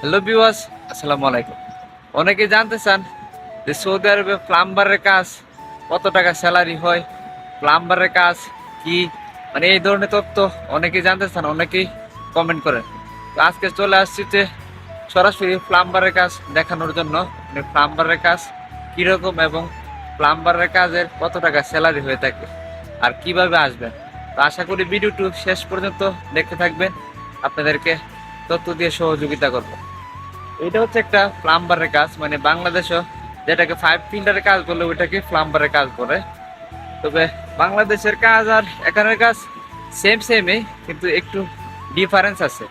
Hello বিওয়াস আসসালামু আলাইকুম অনেকে জানতে চান যে সৌদি আরবে প্লাম্বারের কাজ কত টাকা স্যালারি হয় প্লাম্বারের কাজ কি? মানে এই ধরনের তথ্য অনেকেই জানতে চান, অনেকেই কমেন্ট করেন। তো আজকে চলে আসছি যে সরাসরি প্লাম্বারের কাজ দেখানোর জন্য। মানে প্লাম্বারের কাজ কীরকম এবং প্লাম্বারের কাজের কত টাকা স্যালারি হয়ে থাকে আর কীভাবে আসবেন। তো আশা করি ভিডিওটি শেষ পর্যন্ত দেখতে থাকবেন। আপনাদেরকে তথ্য দিয়ে সহযোগিতা করব। এটা হচ্ছে একটা প্লাম্বারের কাজ মানে বাংলাদেশও যেটাকে ফাইভ ফিল্টারের কাজ বলে, ওইটাকে প্লাম্বারের কাজ বলে। তবে বাংলাদেশের কাজ আর এখানের কাজ সেম সেমই কিন্তু একটু ডিফারেন্স আছে।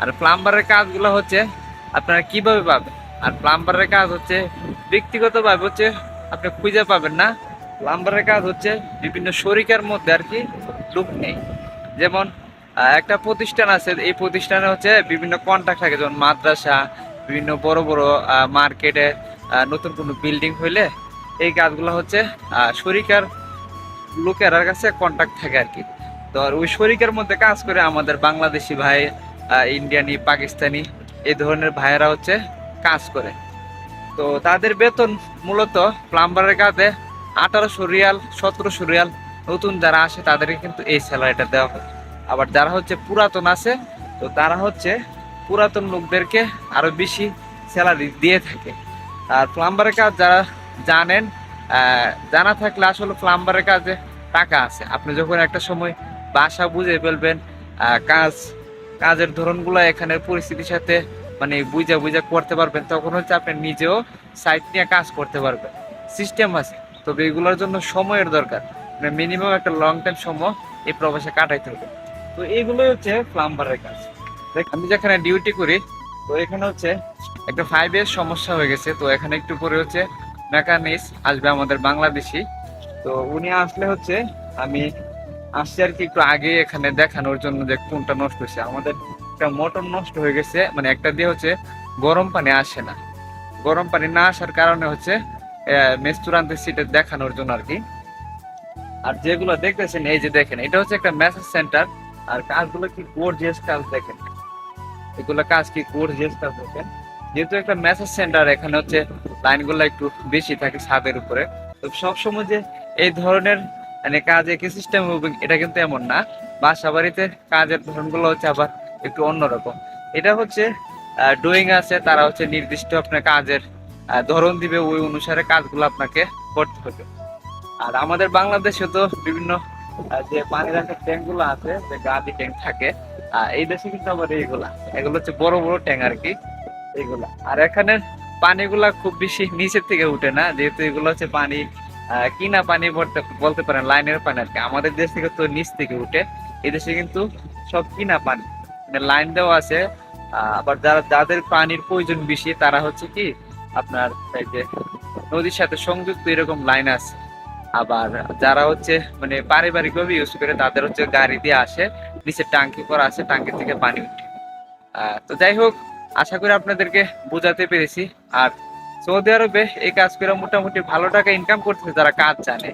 আর প্লাম্বারের কাজগুলো হচ্ছে আপনারা কীভাবে পাবেন? আর প্লাম্বারের কাজ হচ্ছে ব্যক্তিগতভাবে হচ্ছে আপনি খুঁজে পাবেন না। প্লাম্বারের কাজ হচ্ছে বিভিন্ন শরিকের মধ্যে আর কি লুক নেই। যেমন একটা প্রতিষ্ঠান আছে, এই প্রতিষ্ঠানে হচ্ছে বিভিন্ন কন্ট্রাক্ট থাকে, যেমন মাদ্রাসা, বিভিন্ন বড় বড় মার্কেটে নতুন কোনো বিল্ডিং হইলে এই কাজগুলো হচ্ছে শরিকার লোকের কাছে কন্ট্যাক্ট থাকে আর কি। তো ওই শরিকের মধ্যে কাজ করে আমাদের বাংলাদেশি ভাই ইন্ডিয়ানি, পাকিস্তানি, এই ধরনের ভাইয়েরা হচ্ছে কাজ করে। তো তাদের বেতন মূলত প্লাম্বারের কাজে আঠারোশো রিয়াল, সতেরোশো রিয়াল, নতুন যারা আসে তাদেরকে কিন্তু এই স্যালারিটা দেওয়া হয়। আবার যারা হচ্ছে পুরাতন আছে, তো তারা হচ্ছে পুরাতন লোকদেরকে আরও বেশি স্যালারি দিয়ে থাকে। আর প্লাম্বারের কাজ যারা জানেন জানা থাকলে আসলে প্লাম্বারের কাজে টাকা আছে। আপনি যখন একটা সময় বাসা বুঝে ফেলবেন কাজ, কাজের ধরনগুলো এখানের পরিস্থিতির সাথে মানে বুঝা বুঝা করতে পারবেন, তখন হচ্ছে আপনি নিজেও সাইট নিয়ে কাজ করতে পারবেন। সিস্টেম আছে, তবে এগুলোর জন্য সময়ের দরকার। মানে মিনিমাম একটা লং টাইম সময় এই প্রবাসে কাটাইতে হবে। তো এইগুলোই হচ্ছে প্লাম্বারের কাজ। আমি যেখানে ডিউটি করি, তো এখানে হচ্ছে একটা ফাইভ এর সমস্যা হয়ে গেছে। তো এখানে একটু পরে হচ্ছে মেকানিক্স আসবে আমাদের বাংলাদেশি। তো উনি আসলে হচ্ছে আমি আসছি আর কি একটু আগে এখানে দেখানোর জন্য যে কোনটা নষ্ট হয়েছে। আমাদের একটা মোটর নষ্ট হয়ে গেছে মানে একটা দিয়ে হচ্ছে গরম পানি আসে না। গরম পানি না আসার কারণে হচ্ছে মেস্তুরান্তে সিটে দেখানোর জন্য আর কি। আর যেগুলো দেখতেছেন, এই যে দেখেন, এটা হচ্ছে একটা মেসেজ সেন্টার আর কাজগুলো কি গোর্জিয়াস কাজ দেখেন। এগুলো কাজ কি গোর্জিয়াস কাজ দেখেন। যেহেতু একটা মেসেজ সেন্টার এখানে হচ্ছে লাইনগুলো একটু বেশি থাকে ছাদের উপরে। তো সবসময় যে এই ধরনের মানে কাজ একই সিস্টেম হবে এটা কিন্তু এমন না। বাসা বাড়িতে কাজের ধরনগুলো হচ্ছে আবার একটু অন্যরকম। এটা হচ্ছে ডুইং আছে, তারা হচ্ছে নির্দিষ্ট আপনার কাজের ধরন দিবে, ওই অনুসারে কাজগুলো আপনাকে করতে হবে। আর আমাদের বাংলাদেশে তো বিভিন্ন যে পানি রাখার ট্যাঙ্কগুলো আছে, যে গাদি ট্যাঙ্ক থাকে এই দেশে কিন্তু আবার এইগুলা। এগুলো হচ্ছে বড় বড় ট্যাঙ্ক আর কি, এইগুলা। আর এখানে পানিগুলা খুব বেশি নিচের থেকে উঠে না, যেহেতু এগুলো হচ্ছে পানি কিনা পানি বলতে পারেন, লাইনের পানি আর কি। আমাদের দেশ থেকে তো নিচ থেকে উঠে, এই দেশে কিন্তু সব কিনা পানি। মানে লাইন দেওয়া আছে আবার যারা, যাদের পানির প্রয়োজন বেশি, তারা হচ্ছে কি, আপনার এই যে নদীর সাথে সংযুক্ত এরকম লাইন আছে। আবার যারা হচ্ছে মানে পারিবারিক ভাবে ইউজ করে তাদের হচ্ছে গাড়ি দিয়ে আসে নিচে টাঙ্কি করা আছে টাঙ্কি থেকে পানি উঠে। তো যাই হোক আশা করি আপনাদেরকে বোঝাতে পেরেছি। আর সৌদি আরবে এই কাজ করে মোটামুটি ভালো টাকা ইনকাম করতেছে যারা কাজ জানে।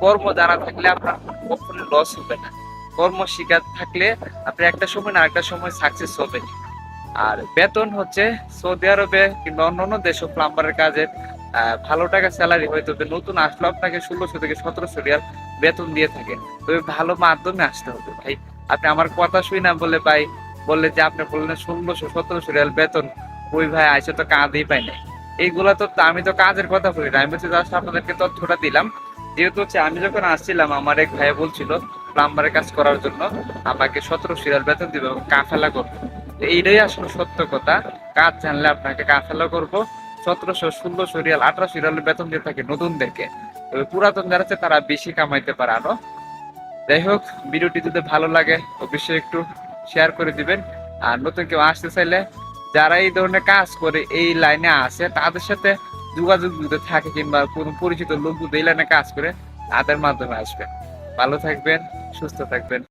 কর্ম জানা থাকলে আপনার কখনো লস হবে না। কর্ম শিকার থাকলে আপনি একটা সময় না একটা সময় সাকসেস হবে আর বেতন হচ্ছে সৌদি আরবে কিংবা অন্যান্য দেশে প্লাম্বারের কাজে আহ, ভালো টাকা স্যালারি হয়তো তবে নতুন আসলে আপনাকে ষোলোশো থেকে সতেরোশো রিয়াল বেতন দিয়ে থাকে। তবে ভালো মাধ্যমে আসতে হবে ভাই। আপনি আমার কথা শুই না বলে ভাই, বললে যে আপনি বললেন ষোলোশো, সতেরোশো রিয়াল বেতন ওই ভাই, আইসে তো কাঁদেই পাই নাই। এইগুলা তো, আমি তো কাজের কথা বলি না, আমি হচ্ছে জাস্ট আপনাদেরকে তথ্যটা দিলাম। যেহেতু হচ্ছে, আমি যখন আসছিলাম, আমার এক ভাই বলছিল প্লাম্বারের কাজ করার জন্য, আমাকে সতেরো সিরিয়াল বেতন দিবে এবং কাফেলা করব। এইটাই আসলে সত্য কথা। কাজ জানলে আপনাকে কাফেলা করব। সতেরোশো, ষোলোশো রিয়াল, আঠারোশো রিয়াল বেতন দিয়ে থাকে নতুনদেরকে। তবে পুরাতন যারা তারা বেশি কামাইতে পারে আরও। যাই হোক, ভিডিওটি যদি ভালো লাগে, অবশ্যই একটু শেয়ার করে দিবেন। আর নতুন কেউ আসতে চাইলে, যারা এই ধরনের কাজ করে এই লাইনে আসে তাদের সাথে যোগাযোগ যদি থাকে কিংবা কোনো পরিচিত লোক যদি এই লাইনে কাজ করে, তাদের মাধ্যমে আসবেন। ভালো থাকবেন, সুস্থ থাকবেন।